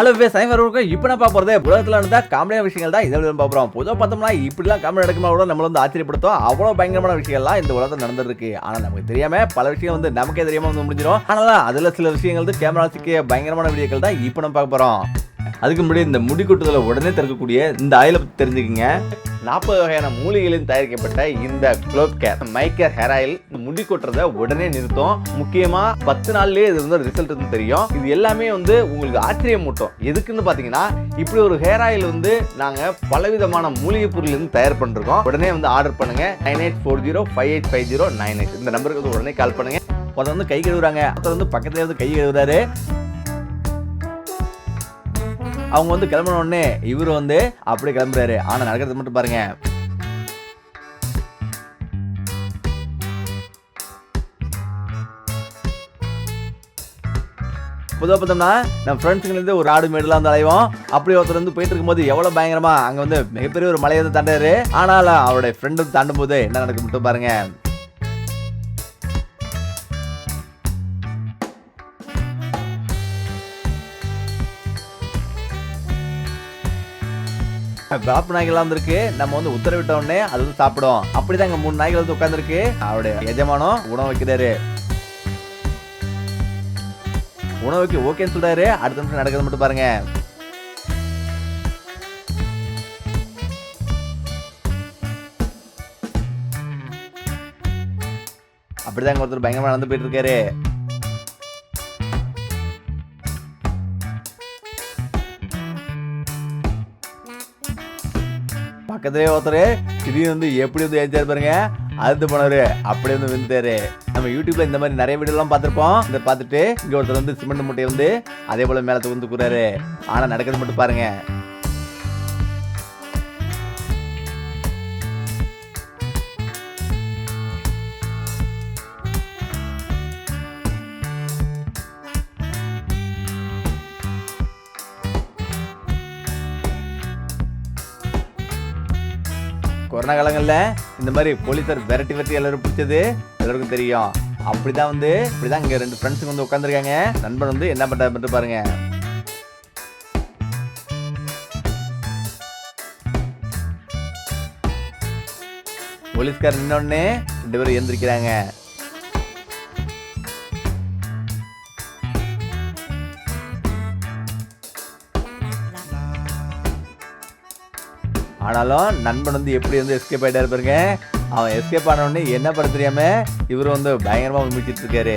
Hello வே சைவர்களுக்கும் இப்போ நான் பார்க்க உலகத்தில் நடந்த காமெடியான விஷயங்கள் தான். இதில் பார்க்க பொதுவாக பார்த்தோம்னா இப்படிலாம் காமெடி நடக்குமா கூட நம்மள வந்து ஆச்சரியப்படுத்தும். அவ்வளோ பயங்கரமான விஷயங்கள்லாம் இந்த உலகத்தில் நடந்திருக்கு. ஆனால் நமக்கு தெரியாமல் பல விஷயம் வந்து நமக்கே தெரியாமல் வந்து முடிஞ்சிடும். ஆனால் அதில் சில விஷயங்கள் வந்து கேமரா சிக்கிய பயங்கரமான வீடியோக்கள் தான் இப்போ நம்ம பார்க்க போகிறோம் அதுக்கு முன்னாடி இந்த முடி கொட்டுதலை உடனே திறக்கக்கூடிய இந்த ஆயிலை பற்றி தெரிஞ்சுக்கிங்க. நாற்பது வகையான மூலிகைகளில் தயாரிக்கப்பட்ட இந்த குளோப் கேர் மைக்கர் ஹேர் ஆயில் முடி கொட்டுறதை உடனே நிறுத்தும். முக்கியமா பத்து நாள்லயே இது வந்து ரிசல்ட் வந்து தெரியும். இது எல்லாமே வந்து உங்களுக்கு ஆச்சரியம் மூட்டும் எதுக்குன்னு பாத்தீங்கன்னா இப்படி ஒரு ஹேர் ஆயில் வந்து நாங்க பலவிதமான மூலிகை பொருள் இருந்து தயார் பண்ணிருக்கோம். உடனே வந்து ஆர்டர் பண்ணுங்க. Nine eight four zero five eight five zero nine eight இந்த நம்பருக்கு வந்து உடனே கால் பண்ணுங்க. ஒருத்தர் வந்து கை கழுவுறாங்க. ஒருத்தர் வந்து பக்கத்துல வந்து கை கழுவுறாரு. அவங்க வந்து கிளம்பின உடனே இவர் வந்து அப்படியே கிளம்புறாரு. ஆனால் நடக்கிறது மட்டும் பாருங்க. பொதுவாக பார்த்தோம்னா நம்ம ஃப்ரெண்ட்ஸுங்கலேருந்து ஒரு ஆடு மேடெலாம் வந்து அலைவோம். அப்படி ஒருத்தர் வந்து போயிட்டு இருக்கும்போது எவ்வளோ பயங்கரமா அங்கே வந்து மிகப்பெரிய ஒரு மலையை வந்து தாண்டாரு. ஆனாலும் அவருடைய ஃப்ரெண்டு தாண்டும் போது என்ன நடக்கும் மட்டும் பாருங்கள் பாப்பு நாய்கள்லாம் வந்திருக்கு. நம்ம வந்து உத்தரவிட்ட உடனே அது வந்து சாப்பிடும். அப்படிதான் இங்க மூணு நாய்கள் வந்து உட்காந்துருக்கு அவருடைய எஜமானம் உணவு வைக்கிறாரு. உணவுக்கு ஓகேன்னு சொல்றாரு. அடுத்த நிமிஷம் நடக்கிறது மட்டும் பாருங்க. அப்படிதான் ஒருத்தர் பயங்கரமா நடந்து போயிட்டு இருக்காரு. பக்கத்துலேயே ஒருத்தர் திடீர்னு வந்து எப்படி வந்து ஏஞ்சாரு பாருங்க. அழுத்து போனவர் அப்படியே வந்து விழுந்தாரு நம்ம யூடியூப்ல இந்த மாதிரி நிறைய வீடியோலாம் பார்த்துருப்போம். இதை பார்த்துட்டு இங்க ஒருத்தர் வந்து சிமெண்ட் மூட்டையை வந்து அதே போல மேலே வந்து கூறாரு. ஆனா நடக்கிறது மட்டும் பாருங்க. கொரோனா காலங்களில் இந்த மாதிரி போலீஸார் விரட்டி விரட்டி எல்லாரும் பிடிச்சது எல்லாருக்கும் தெரியும். அப்படிதான் வந்து இப்படிதான் இங்கே ரெண்டு ஃப்ரெண்ட்ஸுங்க வந்து உட்காந்துருக்காங்க நண்பன் வந்து என்ன பண்றாரு மட்டும் பாருங்க. போலீஸ்கார் நின்னோடனே ரெண்டு பேரும் எழுந்திருக்கிறாங்க. ஆனாலும் நண்பன் வந்து எப்படி வந்து எஸ்கேப் ஆகிட்டா பாருங்க. அவன் எஸ்கேப் ஆன உடனே என்ன பண்ண தெரியாம இவர் வந்து பயங்கரமா முடிச்சிட்டு இருக்காரு.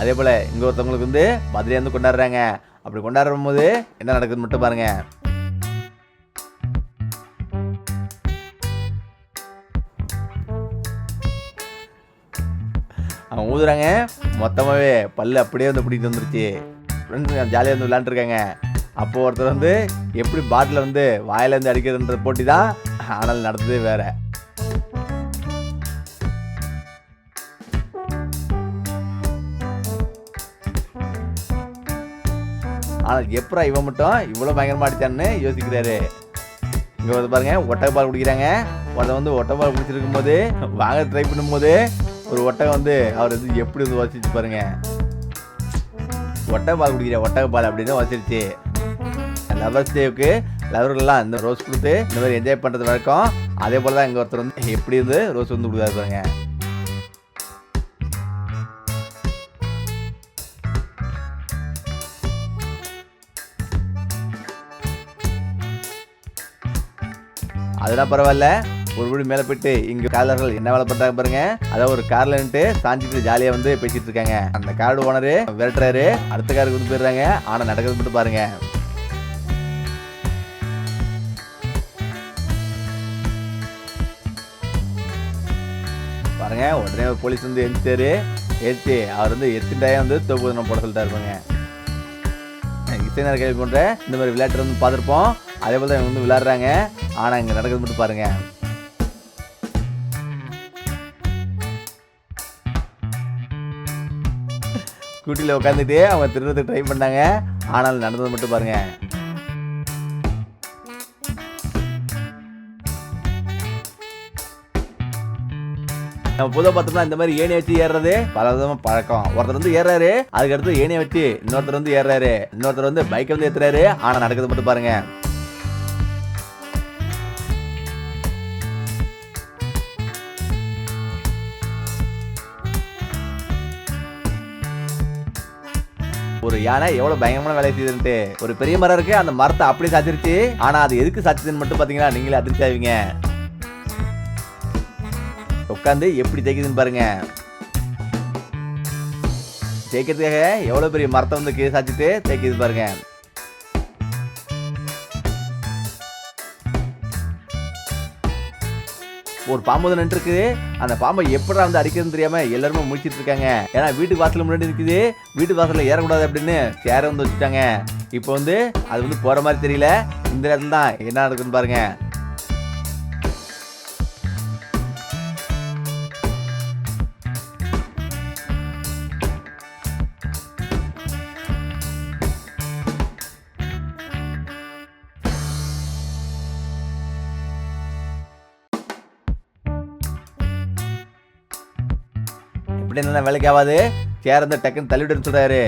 அதே போல் இங்கே ஒருத்தவங்களுக்கு வந்து பர்த்டே வந்து கொண்டாடுறாங்க. அப்படி கொண்டாடும் போது என்ன நடக்குதுன்னு மட்டும் பாருங்கள் அவன் ஊதுறாங்க. மொத்தமாகவே பல்லு அப்படியே வந்து பிடிக்கிட்டு வந்துருச்சு. ஃப்ரெண்ட்ஸ் ஜாலியாக வந்து விளாண்டுருக்காங்க அப்போது ஒருத்தர் வந்து எப்படி பாட்டில் வந்து வாயிலேருந்து அடிக்கிறதுன்ற போட்டி தான் ஆனால் நடந்ததே வேறு. ஆனால் எப்பரா இவன் மட்டும் இவ்வளோ பயங்கரமாக அடித்தான்னு யோசிக்கிறாரு. இங்கே வந்து பாருங்க ஒட்டை பால் குடிக்கிறாங்க. ஒருத்தன் வந்து ஒட்டை பால் குடிச்சிருக்கும் போது வாங்க ட்ரை பண்ணும்போது ஒரு ஒட்டகம் வந்து அவர் வந்து எப்படி வந்து வாசிச்சு பாருங்க. ஒட்டக பால் குடிக்கிற ஒட்டக பால் அப்படின்னு வச்சிருச்சு லவர்ஸ் டேவுக்கு லவர்கள்லாம் இந்த ரோஸ் கொடுத்து இந்த மாதிரி என்ஜாய் பண்ணுறது வழக்கம். அதே போல் தான் இங்கே ஒருத்தர் வந்து எப்படி இருந்து ரோஸ் வந்து கொடுக்காரு பாருங்க. அதெல்லாம் பரவாயில்ல. ஒரு வீடு மேலே போயிட்டு இங்கே காலர்கள் என்ன வேலை பண்ணுறாங்க பாருங்க. அதாவது ஒரு கார்ல நின்று சாஞ்சிட்டு ஜாலியாக வந்து பேசிட்டு இருக்காங்க. அந்த கார்டு ஓனரு விரட்டுறாரு. அடுத்த காருக்கு வந்து போயிடுறாங்க. ஆனால் நடக்கிறது மட்டும் பாருங்க. பாருங்க உடனே ஒரு போலீஸ் வந்து எழுந்தாரு ஏற்றி அவர் வந்து எத்தனை வந்து தோப்பு போட சொல்லிட்டா இருப்பாங்க இசைனர் கேள்வி போன்ற இந்த மாதிரி விளையாட்டு வந்து பார்த்துருப்போம். அதே போல் தான் இவங்க வந்து விளையாடுறாங்க. ஆனால் இங்கே நடக்கிறது மட்டும் பாருங்க. ஸ்கூட்டியில் உட்காந்துட்டு அவங்க திருடுறதுக்கு ட்ரை பண்ணாங்க. ஆனால் நடந்தது மட்டும் பாருங்க. நம்ம பொதுவாக பார்த்தோம்னா இந்த மாதிரி ஏணி வச்சு ஏறுறது பல விதமாக பழக்கம். ஒருத்தர் வந்து ஏறாரு அதுக்கடுத்து ஏணியை வச்சு இன்னொருத்தர் வந்து ஏறாரு இன்னொருத்தர் வந்து பைக்கை வந்து ஏற்றுறாரு ஆனால் நடக்கிறது மட்டும் பாருங்கள் ஒரு யானை எவ்வளவு பயங்கரமான வேலை செய்யுதுன்ட்டு ஒரு பெரிய மரம் இருக்கு அந்த மரத்தை அப்படி சாச்சிருச்சு ஆனா அது எதுக்கு சாச்சுதுன்னு மட்டும் பாத்தீங்கன்னா நீங்களே அதிர்ச்சி ஆவீங்க. உட்காந்து எப்படி தேய்க்குதுன்னு பாருங்க. தேய்க்கிறதுக்காக எவ்வளவு பெரிய மரத்தை வந்து கீழே சாச்சிட்டு தேய்க்குது பாருங்க. ஒரு பாம்பு வந்து நின்றுருக்கு அந்த பாம்பை எப்படா வந்து அடிக்கிறதுன்னு தெரியாம எல்லாருமே முடிச்சிட்டு இருக்காங்க. ஏன்னா வீட்டு வாசல் முன்னாடி இருக்குது வீட்டு வாசல்ல ஏறக்கூடாது அப்படின்னு சேர வந்து வச்சுட்டாங்க. இப்போ வந்து அது வந்து போற மாதிரி தெரியல. இந்த இடத்துல தான் என்ன நடக்குதுன்னு பாருங்க. அப்படின்னு என்ன வேலைக்கு ஆகாது சேர் டக்குன்னு தள்ளிவிடுன்னு சொல்றாரு.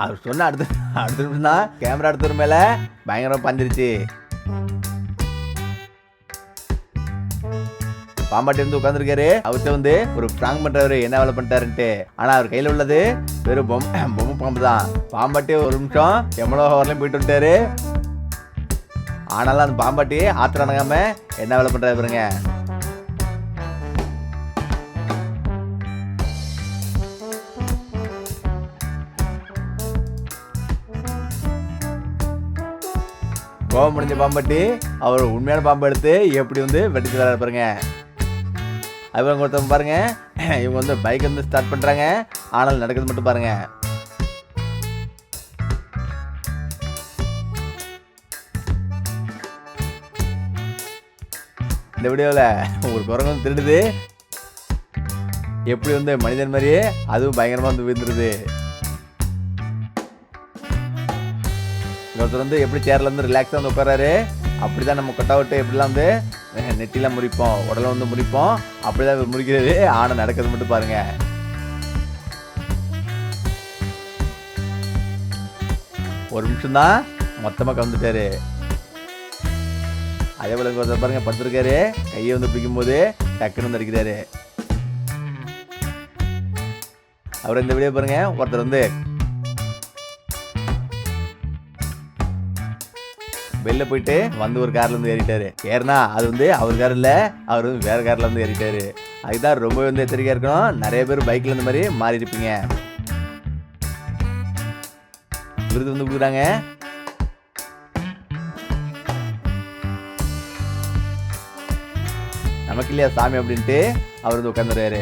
அவர் சொன்ன அடுத்த அடுத்த நிமிஷம் தான் கேமரா எடுத்தவர் மேல பயங்கரமா பந்துருச்சு பாம்பாட்டி வந்து உட்காந்துருக்காரு அவர்கிட்ட வந்து ஒரு பிராங்க் பண்றாரு என்ன வேலை பண்ணிட்டாருன்ட்டு. ஆனா அவர் கையில உள்ளது வெறும் பொம்மை பொம்மை பாம்பு தான். பாம்பாட்டி ஒரு நிமிஷம் எவ்வளோ வரலையும் போயிட்டு வந்துட்டாரு. ஆனாலும் அந்த பாம்பாட்டி ஆத்திரம் அணங்காம என்ன வேலை பண்றாரு பாருங்க. கோபம் முடிஞ்ச பாம்பட்டி அவர் உண்மையான பாம்பு எடுத்து எப்படி வந்து வெட்டி தர பாருங்க. அவங்க ஒருத்தவங்க பாருங்க இவங்க வந்து பைக் வந்து ஸ்டார்ட் பண்ணுறாங்க ஆனால் நடக்கிறது மட்டும் பாருங்க. இந்த வீடியோவில் ஒரு குரங்கு வந்து திருடுது. எப்படி வந்து மனிதன் மாதிரியே அதுவும் பயங்கரமாக வந்து விழுந்துருது. ஒருத்தர் வந்து எப்படி சேர்ல வந்து ரிலாக்ஸாக வந்து உட்காராரு அப்படி தான் நம்ம கொட்டா விட்டு எப்படிலாம் வந்து நெட்டிலாம் முடிப்போம் முறிப்போம். உடலை வந்து முறிப்போம். அப்படிதான் இவர் முறிக்கிறது. ஆனால் நடக்கிறது மட்டும் பாருங்கள் ஒரு நிமிஷம் தான் மொத்தமாக கலந்துட்டாரு அதே போல ஒருத்தர் பாருங்க படுத்துருக்காரு. கையை வந்து பிடிக்கும்போது டக்குன்னு வந்து அடிக்கிறாரு. அவர் இந்த வீடியோ பாருங்க ஒருத்தர் வந்து வெளில போயிட்டு வந்து ஒரு கார்ல இருந்து ஏறிட்டாரு. ஏறினா அது வந்து அவர் கார் இல்ல அவர் வந்து வேற கார்ல இருந்து ஏறிட்டாரு. அதுதான் ரொம்ப வந்து எச்சரிக்கையா இருக்கணும். நிறைய பேர் பைக்ல இந்த மாதிரி மாறி இருப்பீங்க. விருது வந்து கொடுக்குறாங்க. நமக்கு இல்லையா சாமி அப்படின்ட்டு? அவர் வந்து உட்காந்துருவாரு